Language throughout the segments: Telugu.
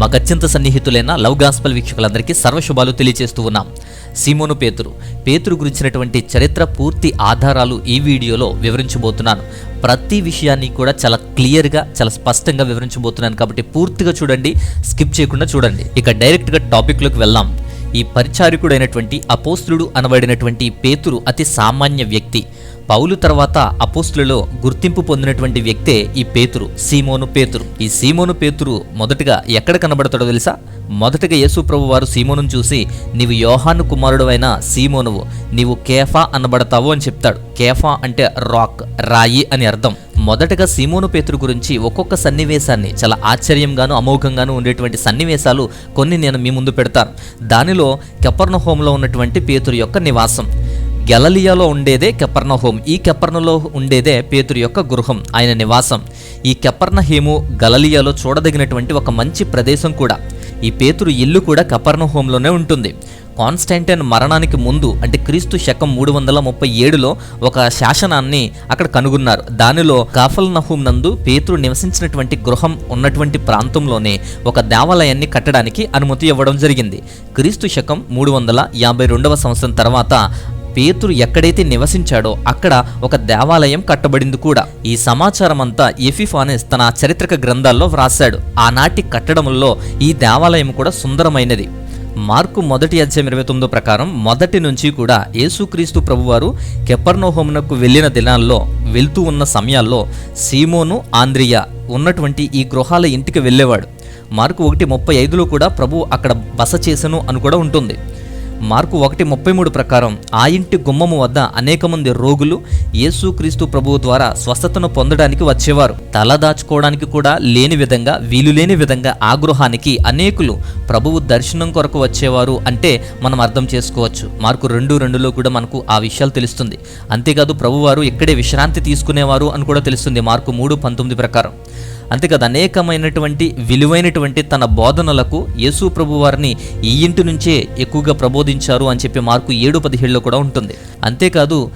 మాకు అత్యంత సన్నిహితులైన లవ్ గాస్పల్ వీక్షకులందరికీ సర్వశుభాలు తెలియజేస్తూ ఉన్నాం. సీమోను పేతురు. పేతురు గురించినటువంటి చరిత్ర పూర్తి ఆధారాలు ఈ వీడియోలో వివరించబోతున్నాను. ప్రతి విషయాన్ని కూడా చాలా క్లియర్గా చాలా స్పష్టంగా వివరించబోతున్నాను కాబట్టి పూర్తిగా చూడండి స్కిప్ చేయకుండా చూడండి. ఇక డైరెక్ట్గా టాపిక్లోకి వెళ్దాం. ఈ పరిచారికుడైనటువంటి అపోస్తులుడు అనబడినటువంటి పేతురు అతి సామాన్య వ్యక్తి. పౌలు తర్వాత అపోస్తులలో గుర్తింపు పొందినటువంటి వ్యక్తే ఈ పేతురు సీమోను పేతురు. ఈ సీమోను పేతురు మొదటగా ఎక్కడ కనబడతాడో తెలుసా? మొదటగా యేసుప్రభు వారు సీమోను చూసి నీవు యోహాను కుమారుడు అయిన సీమోనువు నీవు కేఫా అనబడతావు అని చెప్తాడు. కేఫా అంటే రాక్ రాయి అని అర్థం. మొదటగా సీమోను పేతురు గురించి ఒక్కొక్క సన్నివేశాన్ని చాలా ఆశ్చర్యంగాను అమోఘంగాను ఉండేటువంటి సన్నివేశాలు కొన్ని నేను మీ ముందు పెడతాను దానిలో కెపర్ణ హోంలో ఉన్నటువంటి పేతురు యొక్క నివాసం. గెలలియాలో ఉండేదే కెపర్నహోం. ఈ కెపర్ణలో ఉండేదే పేతురు యొక్క గృహం ఆయన నివాసం. ఈ కెపర్నహేము గలలియాలో చూడదగినటువంటి ఒక మంచి ప్రదేశం కూడా. ఈ పేతురు ఇల్లు కూడా కెపర్నహోంలోనే ఉంటుంది. కాన్స్టాంటైన్ మరణానికి ముందు అంటే క్రీస్తు శకం మూడు వందల ముప్పై ఏడులో ఒక శాసనాన్ని అక్కడ కనుగొన్నారు. దానిలో కాఫల్ నహూం నందు పేతురు నివసించినటువంటి గృహం ఉన్నటువంటి ప్రాంతంలోనే ఒక దేవాలయాన్ని కట్టడానికి అనుమతి ఇవ్వడం జరిగింది. క్రీస్తు శకం మూడు వందల యాభై రెండవ సంవత్సరం తర్వాత పేతురు ఎక్కడైతే నివసించాడో అక్కడ ఒక దేవాలయం కట్టబడింది కూడా. ఈ సమాచారం అంతా ఎఫిఫానెస్ తన చరిత్రక గ్రంథాల్లో వ్రాశాడు. ఆనాటి కట్టడంలో ఈ దేవాలయం కూడా సుందరమైనది. మార్కు మొదటి అధ్యాయం ఇరవై తొమ్మిదో ప్రకారం మొదటి నుంచి కూడా యేసుక్రీస్తు ప్రభువారు కెపర్నోహోమునకు వెళ్ళిన దినాల్లో వెళ్తూ ఉన్న సమయాల్లో సీమోను ఆంద్రియా ఉన్నటువంటి ఈ గృహాల ఇంటికి వెళ్ళేవాడు. మార్కు ఒకటి ముప్పై ఐదులో కూడా ప్రభు అక్కడ బస చేసను అని కూడా ఉంటుంది. మార్కు ఒకటి ముప్పై మూడు ప్రకారం ఆ ఇంటి గుమ్మము వద్ద అనేక మంది రోగులు యేసుక్రీస్తు ప్రభువు ద్వారా స్వస్థతను పొందడానికి వచ్చేవారు. తల దాచుకోవడానికి కూడా లేని విధంగా వీలు లేని విధంగా ఆ గృహానికి అనేకులు ప్రభువు దర్శనం కొరకు వచ్చేవారు అంటే మనం అర్థం చేసుకోవచ్చు. మార్కు రెండు రెండులో కూడా మనకు ఆ విషయాలు తెలుస్తుంది. అంతేకాదు ప్రభువారు ఇక్కడే విశ్రాంతి తీసుకునేవారు అని కూడా తెలుస్తుంది మార్కు మూడు పంతొమ్మిది ప్రకారం. అంతేకాదు అనేకమైనటువంటి విలువైనటువంటి తన బోధనలకు యేసు ప్రభు వారిని ఈ ఇంటి నుంచే ఎక్కువగా ప్రబోధించారు అని చెప్పి మార్కు ఏడు పదిహేడులో కూడా ఉంటుంది. అంతేకాదు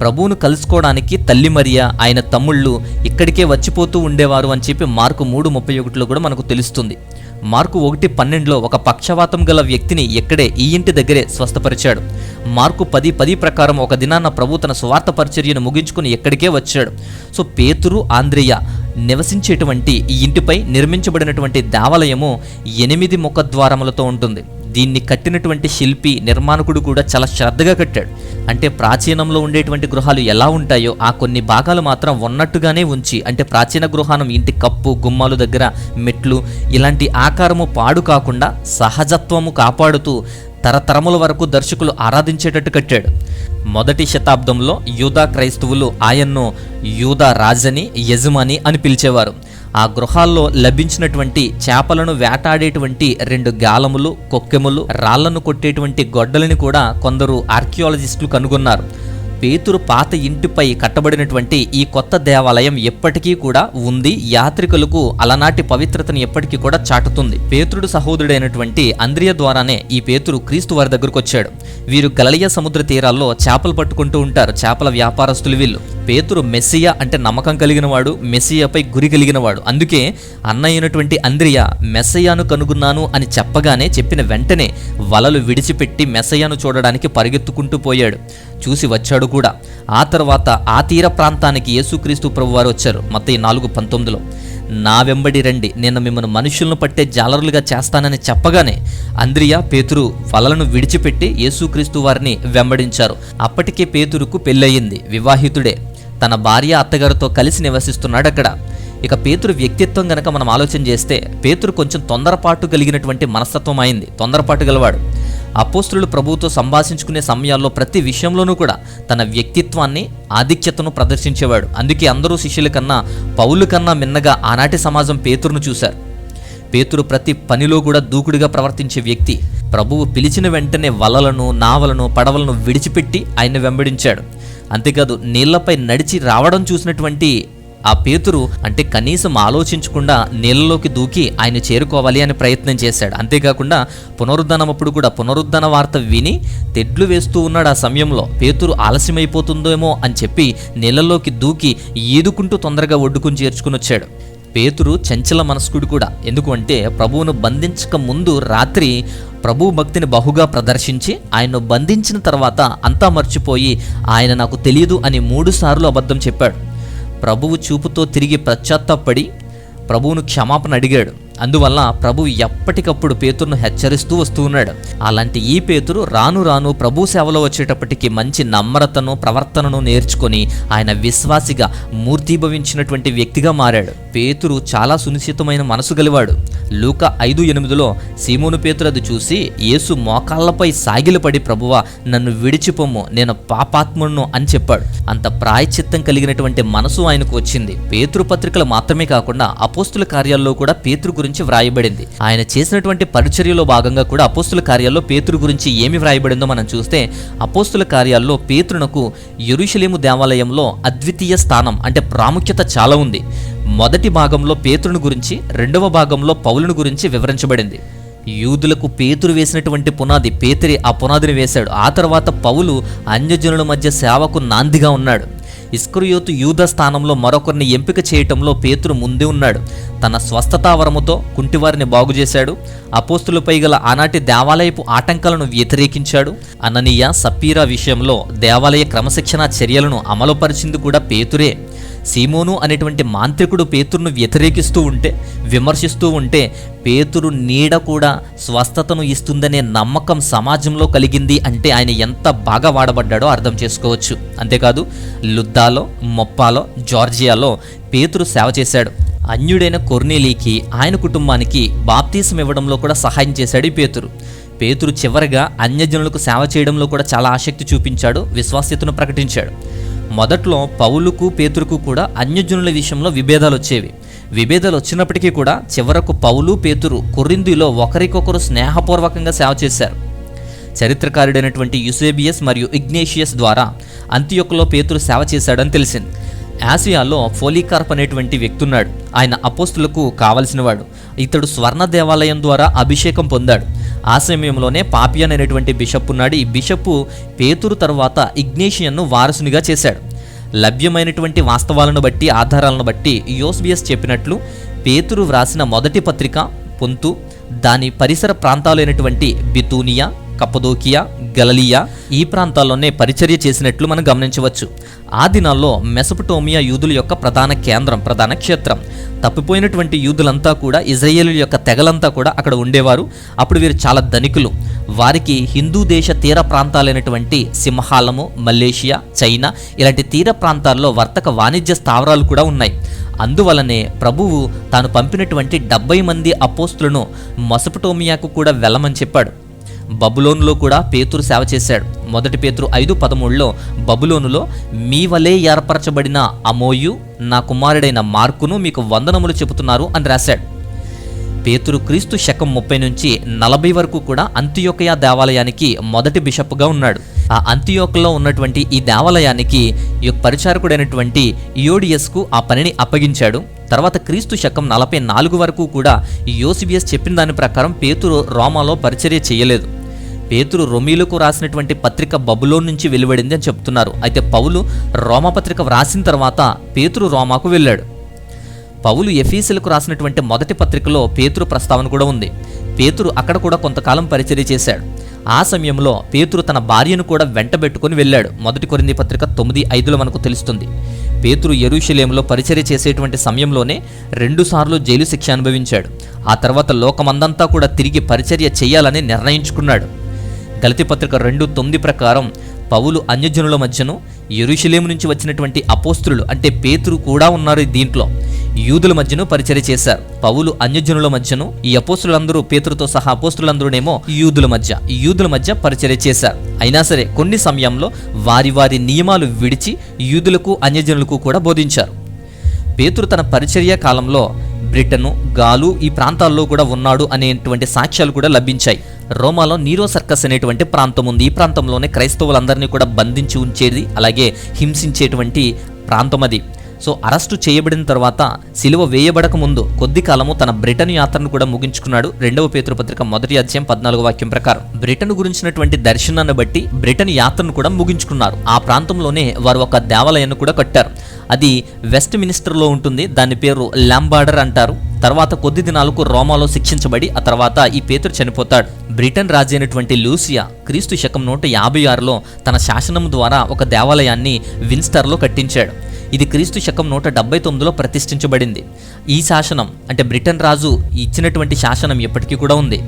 ప్రభువును కలుసుకోవడానికి తల్లి మరియా ఆయన తమ్ముళ్ళు ఇక్కడికే వచ్చిపోతూ ఉండేవారు అని చెప్పి మార్కు మూడు ముప్పై ఒకటిలో కూడా మనకు తెలుస్తుంది. మార్కు ఒకటి పన్నెండులో ఒక పక్షవాతం గల వ్యక్తిని ఎక్కడే ఈ ఇంటి దగ్గరే స్వస్థపరిచాడు. మార్కు పది పది ప్రకారం ఒక దినాన ప్రభు తన స్వార్థ పరిచర్యను ముగించుకుని ఎక్కడికే వచ్చాడు. సో పేతురు ఆంద్రియ నివసించేటువంటి ఈ ఇంటిపై నిర్మించబడినటువంటి దేవాలయము ఎనిమిది ముఖద్వారములతో ఉంటుంది. దీన్ని కట్టినటువంటి శిల్పి నిర్మాణకుడు కూడా చాలా శ్రద్ధగా కట్టాడు. అంటే ప్రాచీనంలో ఉండేటువంటి గృహాలు ఎలా ఉంటాయో ఆ కొన్ని భాగాలు మాత్రం ఉన్నట్టుగానే ఉంచి అంటే ప్రాచీన గృహానం ఇంటి కప్పు గుమ్మాలు దగ్గర మెట్లు ఇలాంటి ఆకారము పాడు కాకుండా సహజత్వము కాపాడుతూ తరతరముల వరకు దర్శకులు ఆరాధించేటట్టు కట్టాడు. మొదటి శతాబ్దంలో యూదా క్రైస్తవులు ఆయన్ను యూదా రాజని యజమాని అని పిలిచేవారు. ఆ గృహాల్లో లభించినటువంటి చేపలను వేటాడేటువంటి రెండు గాలములు కొక్కెములు రాళ్ళను కొట్టేటువంటి గొడ్డలిని కూడా కొందరు ఆర్కియాలజిస్టులు కనుగొన్నారు. పేతురు పాత ఇంటిపై కట్టబడినటువంటి ఈ కొత్త దేవాలయం ఎప్పటికీ కూడా ఉంది. యాత్రికులకు అలనాటి పవిత్రతను ఎప్పటికీ కూడా చాటుతుంది. పేతురుడు సహోదరుడైనటువంటి అంద్రియ ద్వారానే ఈ పేతురు క్రీస్తు వారి దగ్గరకు వచ్చాడు వీరు గలలియ సముద్ర తీరాల్లో చేపలు పట్టుకుంటూ ఉంటారు. చేపల వ్యాపారస్తులు వీళ్ళు. పేతురు మెస్సియా అంటే నమ్మకం కలిగినవాడు మెస్సియాపై గురి కలిగినవాడు. అందుకే అన్న అయినటువంటి అంద్రియ మెస్సయాను కనుగొన్నాను అని చెప్పగానే చెప్పిన వెంటనే వలలు విడిచిపెట్టి మెస్సయాను చూడడానికి పరిగెత్తుకుంటూ పోయాడు. చూసి వచ్చాడు కూడా. ఆ తర్వాత ఆ తీర ప్రాంతానికి యేసుక్రీస్తు ప్రభువారు వచ్చారు. మత నాలుగు పంతొమ్మిదిలో నా వెంబడి రండి నేను మిమ్మల్ని మనుషులను పట్టే జాలరులుగా చేస్తానని చెప్పగానే అంద్రియ పేతురు వలలను విడిచిపెట్టి యేసుక్రీస్తు వారిని వెంబడించారు. అప్పటికే పేతురుకు పెళ్ళయింది. వివాహితుడే. తన భార్య అత్తగారితో కలిసి నివసిస్తున్నాడు అక్కడ ఇక పేతురు వ్యక్తిత్వం గనక మనం ఆలోచన చేస్తే పేతురు కొంచెం తొందరపాటు కలిగినటువంటి మనస్తత్వం అయింది. తొందరపాటు గలవాడు. అపోస్తులు ప్రభువుతో సంభాషించుకునే సమయాల్లో ప్రతి విషయంలోనూ కూడా తన వ్యక్తిత్వాన్ని ఆధిక్యతను ప్రదర్శించేవాడు. అందుకే అందరూ శిష్యుల కన్నా పౌలు కన్నా మిన్నగా ఆనాటి సమాజం పేతురును చూశారు. పేతురు ప్రతి పనిలో కూడా దూకుడుగా ప్రవర్తించే వ్యక్తి. ప్రభువు పిలిచిన వెంటనే వలలను నావలను పడవలను విడిచిపెట్టి ఆయన వెంబడించాడు. అంతేకాదు నీళ్ళపై నడిచి రావడం చూసినటువంటి ఆ పేతురు అంటే కనీసం ఆలోచించకుండా నీళ్ళలోకి దూకి ఆయన చేరుకోవాలి అని ప్రయత్నం చేశాడు. అంతేకాకుండా పునరుద్ధనం అప్పుడు కూడా పునరుద్ధరణ వార్త విని తెడ్లు వేస్తూ ఉన్నాడు ఆ సమయంలో. పేతురు ఆలస్యమైపోతుందేమో అని చెప్పి నీళ్ళలోకి దూకి ఈదుకుంటూ తొందరగా ఒడ్డుకుని చేర్చుకుని వచ్చాడు. పేతురు చంచల మనస్కుడు కూడా. ఎందుకు అంటే ప్రభువును బంధించక ముందు రాత్రి ప్రభు భక్తిని బహుగా ప్రదర్శించి ఆయన్ను బంధించిన తర్వాత అంతా మర్చిపోయి ఆయన నాకు తెలియదు అని మూడు సార్లు అబద్ధం చెప్పాడు. ప్రభువు చూపుతో తిరిగి పశ్చాత్తాపడి ప్రభువును క్షమాపణ అడిగాడు. అందువల్ల ప్రభు ఎప్పటికప్పుడు పేతురును హెచ్చరిస్తూ వస్తూ ఉన్నాడు. అలాంటి ఈ పేతురు రాను రాను ప్రభు సేవలో వచ్చేటప్పటికి మంచి నమ్రతను ప్రవర్తనను నేర్చుకొని ఆయన విశ్వాసిగా మూర్తిభవించినటువంటి వ్యక్తిగా మారాడు. పేతురు చాలా సునిశ్చితమైన మనసు గలివాడు. లూక ఐదు ఎనిమిదిలో సీమోను పేతురు అది చూసి యేసు మోకాళ్ళపై సాగిలపడి ప్రభువా నన్ను విడిచిపోము నేను పాపాత్ముడును అని చెప్పాడు. అంత ప్రాయచిత్తం కలిగినటువంటి మనసు ఆయనకు వచ్చింది. పేతురు పత్రికలు మాత్రమే కాకుండా అపోస్తుల కార్యాల్లో కూడా పేతురు గురించి వ్రాయబడింది. ఆయన చేసినటువంటి పరిచర్యలో భాగంగా కూడా అపోస్తుల కార్యాల్లో పేతురు గురించి ఏమి వ్రాయబడిందో మనం చూస్తే అపోస్తుల కార్యాల్లో పేతురునకు యెరూషలేము దేవాలయంలో అద్వితీయ స్థానం అంటే ప్రాముఖ్యత చాలా ఉంది. మొదటి భాగంలో పేతురుని గురించి రెండవ భాగంలో పౌలుని గురించి వివరించబడింది. యూదులకు పేతురు వేసినటువంటి పునాది పేతురి ఆ పునాదిని వేశాడు. ఆ తర్వాత పౌలు అన్యజనుల మధ్య సేవకు నాందిగా ఉన్నాడు. ఇస్క్రియోతు యూద స్థానంలో మరొకరిని ఎంపిక చేయటంలో పేతురు ముందే ఉన్నాడు. తన స్వస్థతావరముతో కుంటివారిని బాగు చేశాడు. అపోస్తులపై గల ఆనాటి దేవాలయపు ఆటంకాలను వ్యతిరేకించాడు. అననీయ సప్పీరా విషయంలో దేవాలయ క్రమశిక్షణ చర్యలను అమలుపరిచింది కూడా పేతురే. సీమోను అనేటువంటి మాంత్రికుడు పేతురును వ్యతిరేకిస్తూ ఉంటే విమర్శిస్తూ ఉంటే పేతురు నీడ కూడా స్వస్థతను ఇస్తుందనే నమ్మకం సమాజంలో కలిగింది అంటే ఆయన ఎంత బాగా వాడబడ్డాడో అర్థం చేసుకోవచ్చు. అంతేకాదు లుద్దాలో మొప్పాలో జార్జియాలో పేతురు సేవ చేశాడు. అన్యుడైన కొర్నీలీకి ఆయన కుటుంబానికి బాప్తీసం ఇవ్వడంలో కూడా సహాయం చేశాడు పేతురు. పేతురు చివరిగా అన్యజనులకు సేవ చేయడంలో కూడా చాలా ఆసక్తి చూపించాడు విశ్వాస్యతను ప్రకటించాడు. మొదట్లో పౌలుకు పేతురుకు కూడా అన్యజనుల విషయంలో విభేదాలు వచ్చేవి విభేదాలు వచ్చినప్పటికీ కూడా చివరకు పౌలు పేతురు కొరిందులో ఒకరికొకరు స్నేహపూర్వకంగా సేవ చేశారు. చరిత్రకారుడైనటువంటి యుసేబియస్ మరియు ఇగ్నేషియస్ ద్వారా అంత్యొక్కలో పేతురు సేవ చేశాడని తెలిసింది. ఆసియాలో ఫోలీకార్ప్ అనేటువంటి వ్యక్తి ఉన్నాడు ఆయన అపోస్తులకు కావలసినవాడు. ఇతడు స్వర్ణ దేవాలయం ద్వారా అభిషేకం పొందాడు. ఆ సమయంలోనే పాపియన్ అనేటువంటి బిషప్ ఉన్నాడు. ఈ బిషప్ పేతురు తర్వాత ఇగ్నేషియన్ను వారసునిగా చేశాడు. లభ్యమైనటువంటి వాస్తవాలను బట్టి ఆధారాలను బట్టి యోస్బియస్ చెప్పినట్లు పేతురు వ్రాసిన మొదటి పత్రిక పొంతు దాని పరిసర ప్రాంతాలైనటువంటి బితూనియా కప్పదోకియా గలలియా ఈ ప్రాంతాల్లోనే పరిచర్య చేసినట్లు మనం గమనించవచ్చు. ఆ దినాల్లో మెసపటోమియా యూదుల యొక్క ప్రధాన కేంద్రం ప్రధాన క్షేత్రం. తప్పిపోయినటువంటి యూదులంతా కూడా ఇజ్రాయేలు యొక్క తెగలంతా కూడా అక్కడ ఉండేవారు. అప్పుడు వీరు చాలా ధనికులు. వారికి హిందూ దేశ తీర ప్రాంతాలైనటువంటి సింహాలము మలేషియా చైనా ఇలాంటి తీర ప్రాంతాల్లో వర్తక వాణిజ్య స్థావరాలు కూడా ఉన్నాయి. అందువలనే ప్రభువు తాను పంపినటువంటి డెబ్బై మంది అపోస్తులను మొసపటోమియాకు కూడా వెళ్ళమని చెప్పాడు. బబులోనులో కూడా పేతురు సేవ చేశాడు. మొదటి పేతురు ఐదు పదమూడులో బబులోనులో మీ వలే ఏర్పరచబడిన అమోయు నా కుమారుడైన మార్కును మీకు వందనములు చెబుతున్నారు అని రాశాడు. పేతురు క్రీస్తు శకం ముప్పై నుంచి నలభై వరకు కూడా అంత్యోకయ దేవాలయానికి మొదటి బిషప్గా ఉన్నాడు. ఆ అంత్యోకలో ఉన్నటువంటి ఈ దేవాలయానికి ఈ పరిచారకుడైనటువంటి ఇయోడియస్కు ఆ పనిని అప్పగించాడు. తర్వాత క్రీస్తు శకం నలభై నాలుగు వరకు కూడా ఈ యోసిబియస్ చెప్పిన దాని ప్రకారం పేతురు రోమాలో పరిచర్య చేయలేదు. పేతురు రొమీలకు రాసినటువంటి పత్రిక బబులోన్ నుంచి వెలువడింది అని చెప్తున్నారు. అయితే పౌలు రోమా పత్రిక వ్రాసిన తర్వాత పేతురు రోమాకు వెళ్ళాడు. పౌలు ఎఫీసులకు రాసినటువంటి మొదటి పత్రికలో పేతురు ప్రస్తావన కూడా ఉంది. పేతురు అక్కడ కూడా కొంతకాలం పరిచర్య చేశాడు. ఆ సమయంలో పేతురు తన భార్యను కూడా వెంటబెట్టుకుని వెళ్ళాడు. మొదటి కొరింది పత్రిక తొమ్మిది ఐదులో మనకు తెలుస్తుంది. పేతురు ఎరుషలేంలో పరిచర్య చేసేటువంటి సమయంలోనే రెండుసార్లు జైలు శిక్ష అనుభవించాడు. ఆ తర్వాత లోకమందంతా కూడా తిరిగి పరిచర్య చేయాలని నిర్ణయించుకున్నాడు. గలతి పత్రిక రెండు తొమ్మిది ప్రకారం పౌలు అన్యజనుల మధ్యను ఎరుషలేము నుంచి వచ్చినటువంటి అపోస్తులు అంటే పేతురు కూడా ఉన్నారు దీంట్లో. యూదుల మధ్యను పరిచర్య చేశారు. పౌలు అన్యజనుల మధ్యను ఈ అపోస్తులందరూ పేతురుతో సహా అపోస్తులందరూనేమో యూదుల మధ్య యూదుల మధ్య పరిచర్య చేశారు. అయినా సరే కొన్ని సమయంలో వారి వారి నియమాలు విడిచి యూదులకు అన్యజనులకు కూడా బోధించారు. పేతురు తన పరిచర్య కాలంలో బ్రిటను గాలు ఈ ప్రాంతాల్లో కూడా ఉన్నాడు అనేటువంటి సాక్ష్యాలు కూడా లభించాయి. రోమాలో నీరో సర్కస్ అనేటువంటి ప్రాంతం ఉంది. ఈ ప్రాంతంలోనే క్రైస్తవులందరినీ కూడా బంధించి ఉంచేది అలాగే హింసించేటువంటి ప్రాంతం అది. సో అరెస్టు చేయబడిన తర్వాత సిలువ వేయబడక ముందు కొద్ది కాలము తన బ్రిటన్ యాత్రను కూడా ముగించుకున్నాడు. రెండవ పేతురు పత్రిక మొదటి అధ్యాయం పద్నాలుగు వాక్యం ప్రకారం. బ్రిటన్ గురించినటువంటి దర్శనాన్ని బట్టి బ్రిటన్ యాత్రను కూడా ముగించుకున్నారు. ఆ ప్రాంతంలోనే వారు ఒక దేవాలయాన్ని కూడా కట్టారు. అది వెస్ట్ మినిస్టర్లో ఉంటుంది. దాని పేరు ల్యాంబార్డర్ అంటారు. తర్వాత కొద్ది దినాలకు రోమాలో శిక్షించబడి ఆ తర్వాత ఈ పేతురు చనిపోతాడు. బ్రిటన్ రాజు అయినటువంటి లూసియా క్రీస్తు శకం నూట యాభై ఆరులో తన శాసనం ద్వారా ఒక దేవాలయాన్ని విన్స్టర్లో కట్టించాడు. ఇది క్రీస్తు శకం నూట డెబ్బై తొమ్మిదిలో ప్రతిష్ఠించబడింది. ఈ శాసనం అంటే బ్రిటన్ రాజు ఇచ్చినటువంటి శాసనం ఎప్పటికీ కూడా ఉంది.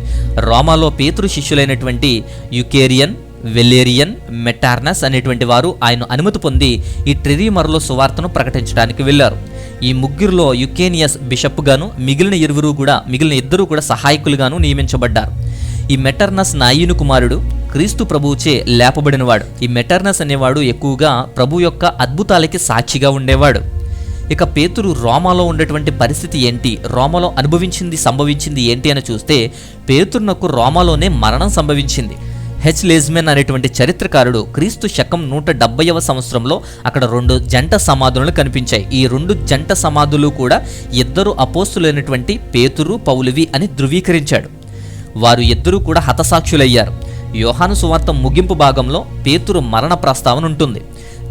రోమాలో పేతురు శిష్యులైనటువంటి యుకేరియన్ వెలేరియన్ మెటార్నస్ అనేటువంటి వారు ఆయన అనుమతి పొంది ఈ ట్రెరీమర్లో సువార్తను ప్రకటించడానికి వెళ్ళారు. ఈ ముగ్గురులో యుకేనియస్ బిషప్ గాను మిగిలిన ఇరువురు కూడా మిగిలిన ఇద్దరు కూడా సహాయకులుగాను నియమించబడ్డారు. ఈ మెటర్నస్ నాయుని కుమారుడు క్రీస్తు ప్రభువుచే లేపబడినవాడు. ఈ మెటర్నస్ అనేవాడు ఎక్కువగా ప్రభు యొక్క అద్భుతాలకి సాక్షిగా ఉండేవాడు. ఇక పేతురు రోమాలో ఉండేటువంటి పరిస్థితి ఏంటి? రోమాలో అనుభవించింది సంభవించింది ఏంటి అని చూస్తే పేతురునకు రోమాలోనే మరణం సంభవించింది. హెచ్ లేజ్మెన్ అనేటువంటి చరిత్రకారుడు క్రీస్తు శకం నూట డెబ్బైవ సంవత్సరంలో అక్కడ రెండు జంట సమాధులను కనిపించాయి. ఈ రెండు జంట సమాధులు కూడా ఇద్దరు అపోస్తులైనటువంటి పేతురు పౌలువి అని ధృవీకరించాడు. వారు ఇద్దరూ కూడా హతసాక్షులయ్యారు. యోహాను సువార్త ముగింపు భాగంలో పేతురు మరణ ప్రస్తావన ఉంటుంది.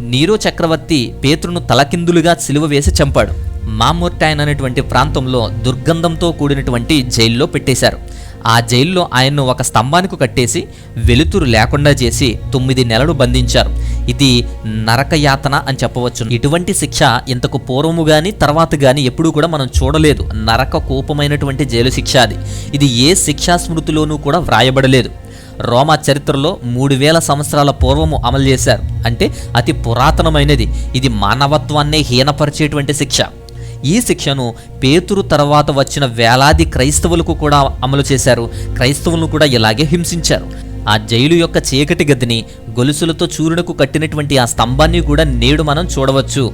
నీరో చక్రవర్తి పేతురును తలకిందులుగా సిలువ వేసి చంపాడు. మామూర్టైన్ అనేటువంటి ప్రాంతంలో దుర్గంధంతో కూడినటువంటి జైల్లో పెట్టేశారు. ఆ జైల్లో ఆయన్ను ఒక స్తంభానికి కట్టేసి వెలుతురు లేకుండా చేసి తొమ్మిది నెలలు బంధించారు. ఇది నరకయాతన అని చెప్పవచ్చు ఇటువంటి శిక్ష ఇంతకు పూర్వము గాని తర్వాత గాని ఎప్పుడూ కూడా మనం చూడలేదు. నరక కోపమైనటువంటి జైలు శిక్ష అది. ఇది ఏ శిక్షా స్మృతిలోనూ కూడా వ్రాయబడలేదు. రోమా చరిత్రలో మూడు వేల సంవత్సరాల పూర్వము అమలు చేశారు. అంటే అతి పురాతనమైనది. ఇది మానవత్వాన్నే హీనపరిచేటువంటి శిక్ష. ఈ శిక్షను పేతురు తర్వాత వచ్చిన వేలాది క్రైస్తవులకు కూడా అమలు చేశారు. క్రైస్తవులను కూడా ఇలాగే హింసించారు. ఆ జైలు యొక్క చీకటి గదిని గొలుసులతో చూరునకు కట్టినటువంటి ఆ స్తంభాన్ని కూడా నేడు మనం చూడవచ్చు.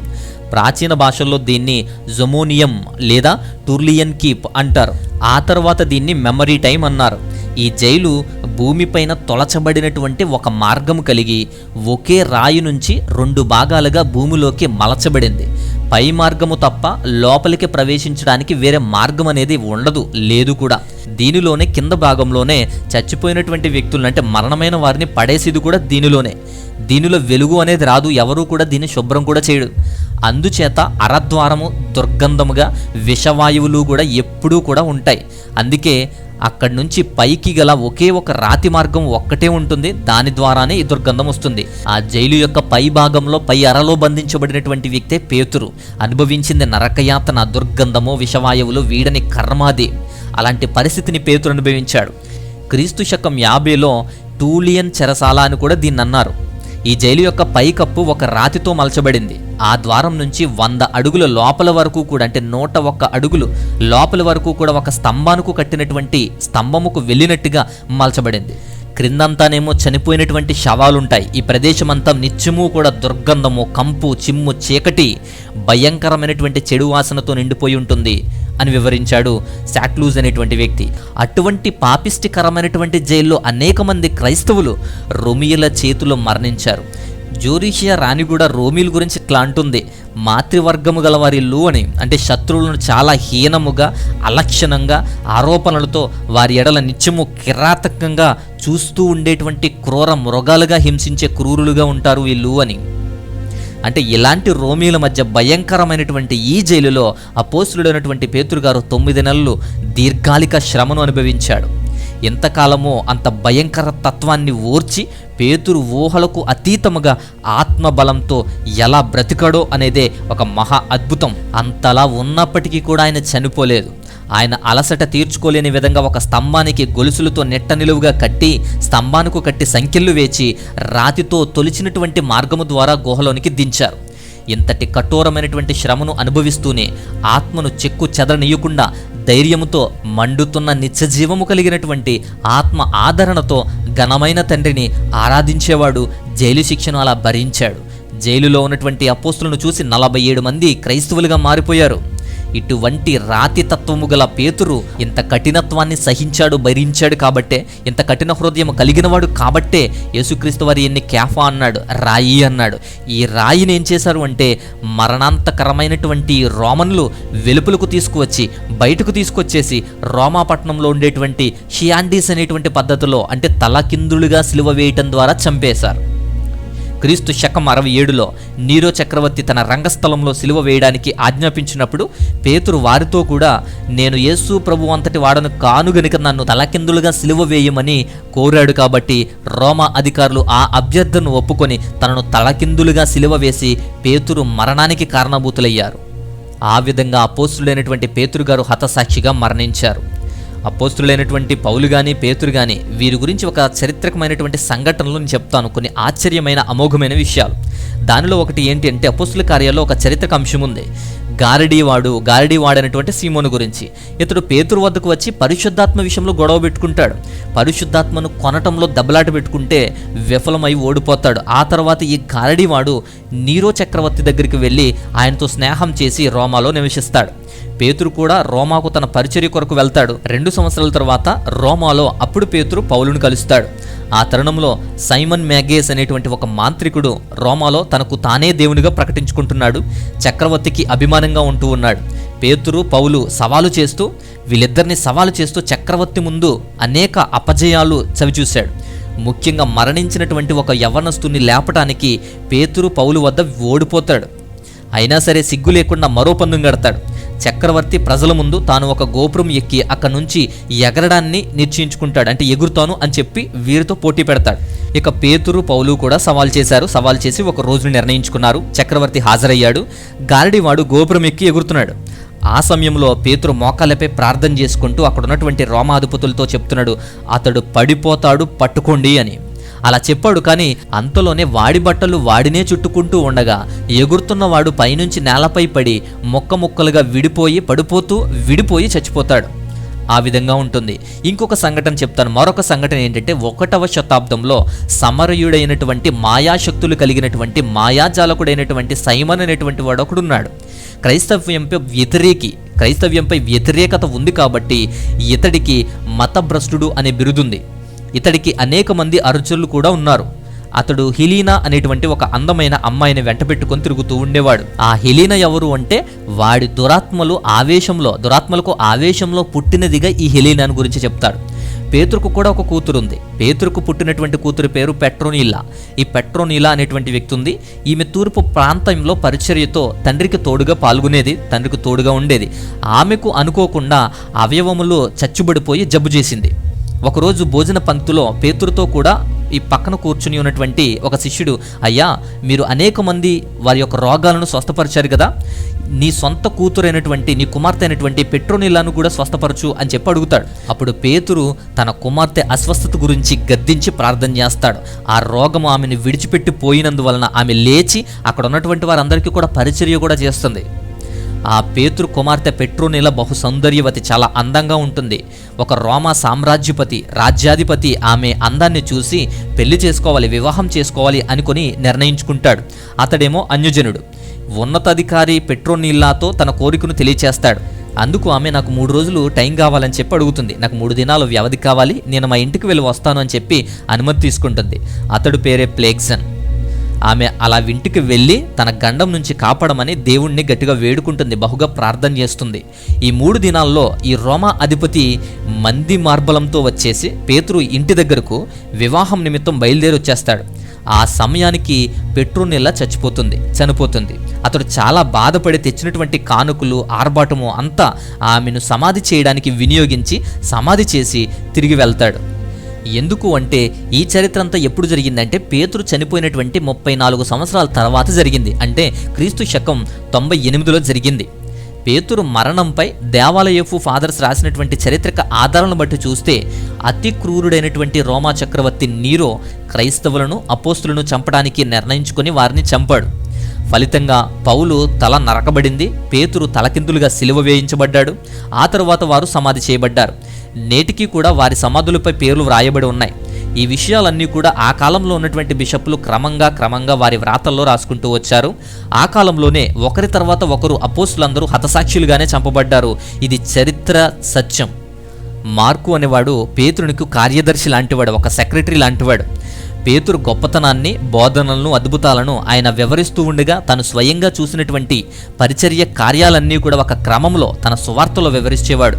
ప్రాచీన భాషల్లో దీన్ని జొమోనియం లేదా టూర్లియన్ కీప్ అంటారు. ఆ తర్వాత దీన్ని మెమరీ టైం అన్నారు. ఈ జైలు భూమిపైన తొలచబడినటువంటి ఒక మార్గం కలిగి ఒకే రాయి నుంచి రెండు భాగాలుగా భూమిలోకి మలచబడింది. పై మార్గము తప్ప లోపలికి ప్రవేశించడానికి వేరే మార్గం అనేది ఉండదు లేదు కూడా. దీనిలోనే కింద భాగంలోనే చచ్చిపోయినటువంటి వ్యక్తులను అంటే మరణమైన వారిని పడేసేది కూడా దీనిలోనే. దీనిలో వెలుగు అనేది రాదు ఎవరూ కూడా దీన్ని శుభ్రం కూడా చేయడు. అందుచేత అరద్వారము దుర్గంధముగా విషవాయువులు కూడా ఎప్పుడూ కూడా ఉంటాయి. అందుకే అక్కడి నుంచి పైకి గల ఒకే ఒక రాతి మార్గం ఒక్కటే ఉంటుంది. దాని ద్వారానే ఈ దుర్గంధం వస్తుంది. ఆ జైలు యొక్క పై భాగంలో పై అరలో బంధించబడినటువంటి వ్యక్తే పేతురు. అనుభవించింది నరకయాతన దుర్గంధము విషవాయువులు వీడని కర్మాది. అలాంటి పరిస్థితిని పేతురు అనుభవించాడు. క్రీస్తు శకం యాభైలో టూలియన్ చెరసాల అని కూడా దీన్ని అన్నారు. ఈ జైలు యొక్క పైకప్పు ఒక రాతితో మలచబడింది. ఆ ద్వారం నుంచి వంద అడుగుల లోపల వరకు కూడా అంటే నూట ఒక్క అడుగులు లోపల వరకు కూడా ఒక స్తంభానికి కట్టినటువంటి స్తంభముకు వెళ్ళినట్టుగా మలచబడింది. క్రిందంతానేమో చనిపోయినటువంటి శవాలుంటాయి. ఈ ప్రదేశం అంతా నిత్యము కూడా దుర్గంధము కంపు చిమ్ము చీకటి భయంకరమైనటువంటి చెడు వాసనతో నిండిపోయి ఉంటుంది అని వివరించాడు శాక్లూజ్ అనేటువంటి వ్యక్తి. అటువంటి పాపిష్టికరమైనటువంటి జైల్లో అనేక మంది క్రైస్తవులు రొమియుల చేతిలో మరణించారు. జోరీషియా రాణి కూడా రోమిల్ గురించి ఇట్లా అంటుంది. మాతృవర్గము గల వారిల్లు అని. అంటే శత్రువులను చాలా హీనముగా అలక్షణంగా ఆరోపణలతో వారి ఎడల నిత్యము కిరాతకంగా చూస్తూ ఉండేటువంటి క్రూర మృగాలుగా హింసించే క్రూరులుగా ఉంటారు వీళ్ళు అని. అంటే ఇలాంటి రోమీల మధ్య భయంకరమైనటువంటి ఈ జైలులో అపోసులుడైనటువంటి పేతురు గారు తొమ్మిది నెలలు దీర్ఘాలిక శ్రమను అనుభవించాడు. ఎంతకాలమో అంత భయంకర తత్వాన్ని ఓర్చి పేతురు ఊహలకు అతీతముగా ఆత్మబలంతో ఎలా బ్రతికాడో అనేదే ఒక మహా అద్భుతం. అంతలా ఉన్నప్పటికీ కూడా ఆయన చనిపోలేదు. ఆయన అలసట తీర్చుకోలేని విధంగా ఒక స్తంభానికి గొలుసులతో నెట్ట నిలువుగా కట్టి స్తంభానికి కట్టి సంఖ్యలు వేచి రాతితో తొలిచినటువంటి మార్గము ద్వారా గుహలోనికి దించారు. ఇంతటి కఠోరమైనటువంటి శ్రమను అనుభవిస్తూనే ఆత్మను చెక్కు చెదరనీయకుండా ధైర్యముతో మండుతున్న నిత్యజీవము కలిగినటువంటి ఆత్మ ఆదరణతో ఘనమైన తండ్రిని ఆరాధించేవాడు జైలు శిక్షను అలా భరించాడు. జైలులో ఉన్నటువంటి అపోస్తులను చూసి నలభై ఏడు మంది క్రైస్తవులుగా మారిపోయారు. ఇటువంటి రాతి తత్వము గల పేతురు ఇంత కఠినత్వాన్ని సహించాడు భరించాడు కాబట్టే ఇంత కఠిన హృదయం కలిగినవాడు కాబట్టే యేసుక్రీస్తు వారి ఎన్ని క్యాఫా అన్నాడు రాయి అన్నాడు. ఈ రాయిని ఏం చేశారు అంటే మరణాంతకరమైనటువంటి రోమన్లు వెలుపులకు తీసుకువచ్చి బయటకు తీసుకొచ్చేసి రోమాపట్నంలో ఉండేటువంటి షియాండీస్ అనేటువంటి పద్ధతిలో అంటే తలకిందులుగా సిలువ వేయటం ద్వారా చంపేశారు. క్రీస్తు శకం అరవై ఏడులో నీరో చక్రవర్తి తన రంగస్థలంలో సిలువ వేయడానికి ఆజ్ఞాపించినప్పుడు పేతురు వారితో కూడా నేను యేసు ప్రభు అంతటి వాడను కాను గనుక నన్ను తలకిందులుగా సిలువ వేయమని కోరాడు కాబట్టి రోమా అధికారులు ఆ అభ్యర్థనను ఒప్పుకొని తనను తలకిందులుగా సిలువ వేసి పేతురు మరణానికి కారణభూతులయ్యారు. ఆ విధంగా అపోస్తులైనటువంటి పేతురు గారు హతసాక్షిగా మరణించారు. అపోస్తులైనటువంటి పౌలు కానీ పేతురు కానీ వీరి గురించి ఒక చరిత్రకమైనటువంటి సంఘటనలు నేను చెప్తాను. కొన్ని ఆశ్చర్యమైన అమోఘమైన విషయాలు. దానిలో ఒకటి ఏంటి అంటే అపోస్తుల కార్యాల్లో ఒక చరిత్రక అంశం ఉంది. గారడీవాడు గారడీవాడు అనేటువంటి సీమోను గురించి. ఇతడు పేతురు వద్దకు వచ్చి పరిశుద్ధాత్మ విషయంలో గొడవ పెట్టుకుంటాడు. పరిశుద్ధాత్మను కొనటంలో దెబ్బలాట పెట్టుకుంటే విఫలమై ఓడిపోతాడు. ఆ తర్వాత ఈ గారడీవాడు నీరో చక్రవర్తి దగ్గరికి వెళ్ళి ఆయనతో స్నేహం చేసి రోమాలో నివసిస్తాడు. పేతురు కూడా రోమాకు తన పరిచర్య కొరకు వెళ్తాడు. రెండు సంవత్సరాల తర్వాత రోమాలో అప్పుడు పేతురు పౌలును కలుస్తాడు. ఆ తరుణంలో సైమన్ మ్యాగేస్ అనేటువంటి ఒక మాంత్రికుడు రోమాలో తనకు తానే దేవునిగా ప్రకటించుకుంటున్నాడు. చక్రవర్తికి అభిమానంగా ఉంటూ ఉన్నాడు. పేతురు పౌలు సవాలు చేస్తూ వీళ్ళిద్దరిని సవాలు చేస్తూ చక్రవర్తి ముందు అనేక అపజయాలు చవిచూశాడు. ముఖ్యంగా మరణించినటువంటి ఒక యవ్వనస్తుని లేపటానికి పేతురు పౌలు వద్ద ఓడిపోతాడు. అయినా సరే సిగ్గు లేకుండా మరో పందెం కడతాడు. చక్రవర్తి ప్రజల ముందు తాను ఒక గోపురం ఎక్కి అక్కడి నుంచి ఎగరడాన్ని నిశ్చయించుకుంటాడు. అంటే ఎగురుతాను అని చెప్పి వీరితో పోటీ పెడతాడు. ఇక పేతురు పౌలు కూడా సవాల్ చేశారు. సవాల్ చేసి ఒక రోజును నిర్ణయించుకున్నారు. చక్రవర్తి హాజరయ్యాడు. గారడివాడు గోపురం ఎక్కి ఎగురుతున్నాడు. ఆ సమయంలో పేతురు మోకాళ్ళపై ప్రార్థన చేసుకుంటూ అక్కడ ఉన్నటువంటి రోమాధిపతులతో చెప్తున్నాడు అతడు పడిపోతాడు పట్టుకోండి అని. అలా చెప్పాడు కానీ అంతలోనే వాడి బట్టలు వాడినే చుట్టుకుంటూ ఉండగా ఎగురుతున్నవాడు పైనుంచి నేలపై పడి మొక్క ముక్కలుగా విడిపోయి పడిపోతూ విడిపోయి చచ్చిపోతాడు. ఆ విధంగా ఉంటుంది. ఇంకొక సంఘటన చెప్తాను. మరొక సంఘటన ఏంటంటే ఒకటవ శతాబ్దంలో సమరయుడైనటువంటి మాయాశక్తులు కలిగినటువంటి మాయాజాలకుడైనటువంటి సైమన్ అనేటువంటి వాడు ఒకడున్నాడు. క్రైస్తవ్యంపై వ్యతిరేకి క్రైస్తవ్యంపై వ్యతిరేకత ఉంది కాబట్టి ఇతడికి మతభ్రష్టుడు అనే బిరుదుంది. ఇతడికి అనేక మంది అర్జునులు కూడా ఉన్నారు. అతడు హిలీనా అనేటువంటి ఒక అందమైన అమ్మాయిని వెంటపెట్టుకొని తిరుగుతూ ఉండేవాడు. ఆ హిలీనా ఎవరు అంటే వాడి దురాత్మలు ఆవేశంలో దురాత్మలకు ఆవేశంలో పుట్టినదిగా ఈ హిలీనాను గురించి చెప్తాడు. పేతురుకు కూడా ఒక కూతురు ఉంది పేతురుకు పుట్టినటువంటి కూతురు పేరు పెట్రోనీలా. ఈ పెట్రోనీలా అనేటువంటి వ్యక్తి ఉంది. ఈమె తూర్పు ప్రాంతంలో పరిచర్యతో తండ్రికి తోడుగా పాల్గొనేది తండ్రికి తోడుగా ఉండేది. ఆమెకు అనుకోకుండా అవయవములు చచ్చుబడిపోయి జబ్బు చేసింది. ఒకరోజు భోజన పంక్తిలో పేతురుతో కూడా ఈ పక్కన కూర్చుని ఉన్నటువంటి ఒక శిష్యుడు అయ్యా మీరు అనేక మంది వారి యొక్క రోగాలను స్వస్థపరిచారు కదా. నీ సొంత కూతురైనటువంటి నీ కుమార్తె అయినటువంటి పెట్రోనిల్లాను కూడా స్వస్థపరచు అని చెప్పి అడుగుతాడు. అప్పుడు పేతురు తన కుమార్తె అస్వస్థత గురించి గద్దించి ప్రార్థన చేస్తాడు. ఆ రోగం ఆమెను విడిచిపెట్టి పోయినందువలన ఆమె లేచి అక్కడ ఉన్నటువంటి వారందరికీ కూడా పరిచర్య కూడా చేస్తుంది. ఆ పేతురు కుమార్తె పెట్రోనిల బహు సౌందర్యవతి చాలా అందంగా ఉంటుంది. ఒక రోమా సామ్రాజ్యపతి రాజ్యాధిపతి ఆమె అందాన్ని చూసి పెళ్ళి చేసుకోవాలి వివాహం చేసుకోవాలి అనుకొని నిర్ణయించుకుంటాడు. అతడేమో అన్యజనుడు. ఉన్నతాధికారి పెట్రోనీల్లాతో తన కోరికను తెలియచేస్తాడు. అందుకు ఆమె నాకు మూడు రోజులు టైం కావాలని చెప్పి అడుగుతుంది. నాకు మూడు దినాలు వ్యవధి కావాలి. నేను మా ఇంటికి వెళ్ళి వస్తాను అని చెప్పి అనుమతి తీసుకుంటుంది. అతడు పేరే ప్లేగ్సన్ ఆమె అలా ఇంటికి వెళ్ళి తన గండం నుంచి కాపాడమని దేవుణ్ణి గట్టిగా వేడుకుంటుంది బహుగా ప్రార్థన చేస్తుంది. ఈ మూడు దినాల్లో ఈ రోమా అధిపతి మంది మార్బలంతో వచ్చేసి పేతురు ఇంటి దగ్గరకు వివాహం నిమిత్తం బయలుదేరి వచ్చేస్తాడు. ఆ సమయానికి పెట్రోనిల్లా చచ్చిపోతుంది చనిపోతుంది. అతడు చాలా బాధపడి తెచ్చినటువంటి కానుకలు ఆర్భాటము అంతా ఆమెను సమాధి చేయడానికి వినియోగించి సమాధి చేసి తిరిగి వెళ్తాడు. ఎందుకు అంటే ఈ చరిత్ర అంతా ఎప్పుడు జరిగిందంటే పేతురు చనిపోయినటువంటి ముప్పై నాలుగు సంవత్సరాల తర్వాత జరిగింది. అంటే క్రీస్తు శకం తొంభై ఎనిమిదిలో జరిగింది. పేతురు మరణంపై దేవాలయపు ఫాదర్స్ రాసినటువంటి చరిత్రక ఆధారాలను బట్టి చూస్తే అతి క్రూరుడైనటువంటి రోమా చక్రవర్తి నీరో క్రైస్తవులను అపోస్తులను చంపడానికి నిర్ణయించుకొని వారిని చంపాడు. ఫలితంగా పౌలు తల నరకబడింది పేతురు తలకిందులుగా సిలువ వేయించబడ్డాడు ఆ తరువాత వారు సమాధి చేయబడ్డారు. నేటికి కూడా వారి సమాధులపై పేర్లు వ్రాయబడి ఉన్నాయి. ఈ విషయాలన్నీ కూడా ఆ కాలంలో ఉన్నటువంటి బిషప్లు క్రమంగా క్రమంగా వారి వ్రాతల్లో రాసుకుంటూ వచ్చారు. ఆ కాలంలోనే ఒకరి తర్వాత ఒకరు అపోస్తులందరూ హతసాక్షులుగానే చంపబడ్డారు. ఇది చరిత్ర సత్యం. మార్కు అనేవాడు పేతునికి కార్యదర్శి లాంటివాడు ఒక సెక్రటరీ లాంటివాడు. పేతురు గొప్పతనాన్ని బోధనలను అద్భుతాలను ఆయన వివరిస్తూ ఉండగా తను స్వయంగా చూసినటువంటి పరిచర్య కార్యాలన్నీ కూడా ఒక క్రమంలో తన సువార్తలో వివరించేవాడు.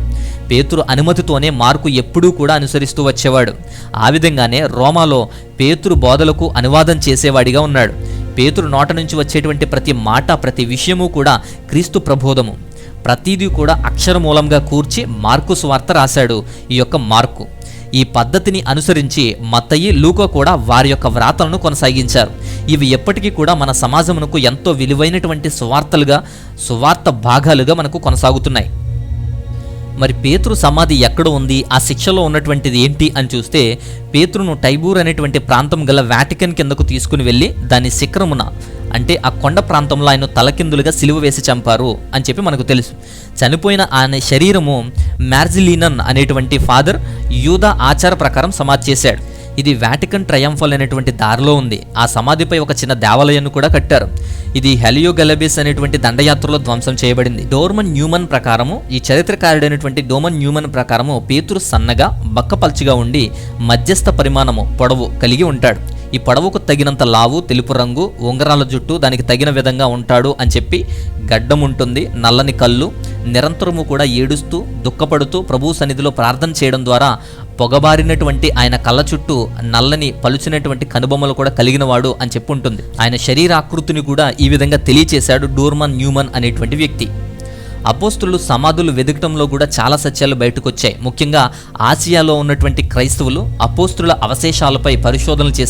పేతురు అనుమతితోనే మార్కు ఎప్పుడూ కూడా అనుసరిస్తూ వచ్చేవాడు. ఆ విధంగానే రోమాలో పేతురు బోధలకు అనువాదం చేసేవాడిగా ఉన్నాడు. పేతురు నోట నుంచి వచ్చేటువంటి ప్రతి మాట ప్రతి విషయము కూడా క్రీస్తు ప్రబోధము. ప్రతిదీ కూడా అక్షరమూలంగా కూర్చి మార్కు స్వార్త రాశాడు ఈ యొక్క మార్కు. ఈ పద్ధతిని అనుసరించి మత్తయి లూకో కూడా వారి యొక్క వ్రాతలను కొనసాగించారు. ఇవి ఎప్పటికీ కూడా మన సమాజమునకు ఎంతో విలువైనటువంటి సువార్తలుగా సువార్త భాగాలుగా మనకు కొనసాగుతున్నాయి. మరి పేతురు సమాధి ఎక్కడ ఉంది? ఆ శిక్షలో ఉన్నటువంటిది ఏంటి అని చూస్తే పేతురును టైబూర్ అనేటువంటి ప్రాంతం గల వాటికన్ కిందకు తీసుకుని వెళ్ళి దాని శిఖరమున అంటే ఆ కొండ ప్రాంతంలో ఆయన తలకిందులుగా సిలువ వేసి చంపారు అని చెప్పి మనకు తెలుసు. చనిపోయిన ఆయన శరీరము మ్యార్జిలీనన్ అనేటువంటి ఫాదర్ యూదా ఆచార ప్రకారం సమాధి చేశాడు. ఇది వాటికన్ ట్రయంఫల్ అనేటువంటి దారిలో ఉంది. ఆ సమాధిపై ఒక చిన్న దేవాలయాన్ని కూడా కట్టారు. ఇది హెలియో గలబిస్ అనేటువంటి దండయాత్రలో ధ్వంసం చేయబడింది. డోర్మన్ న్యూమన్ ప్రకారము ఈ చరిత్రకారుడైనటువంటి డోమన్ న్యూమన్ ప్రకారము పేతురు సన్నగా బక్కపల్చిగా ఉండి మధ్యస్థ పరిమాణము పొడవు కలిగి ఉంటాడు. ఈ పొడవుకు తగినంత లావు తెలుపు రంగు ఉంగరాల జుట్టు దానికి తగిన విధంగా ఉంటాడు అని చెప్పి గడ్డం ఉంటుంది. నల్లని కళ్ళు నిరంతరము కూడా ఏడుస్తూ దుఃఖపడుతూ ప్రభు సన్నిధిలో ప్రార్థన చేయడం ద్వారా పొగబారినటువంటి ఆయన కళ్ళ చుట్టూ నల్లని పలుచినటువంటి కనుబొమ్మలు కూడా కలిగినవాడు అని చెప్పి ఉంటుంది ఆయన శరీరాకృతిని కూడా ఈ విధంగా తెలియచేశాడు డోర్మన్ న్యూమన్ అనేటువంటి వ్యక్తి. అపోస్తులు సమాధులు వెతకటంలో కూడా చాలా సత్యాలు బయటకు వచ్చాయి ముఖ్యంగా ఆసియాలో ఉన్నటువంటి క్రైస్తవులు అపోస్తుల అవశేషాలపై పరిశోధనలు చేసి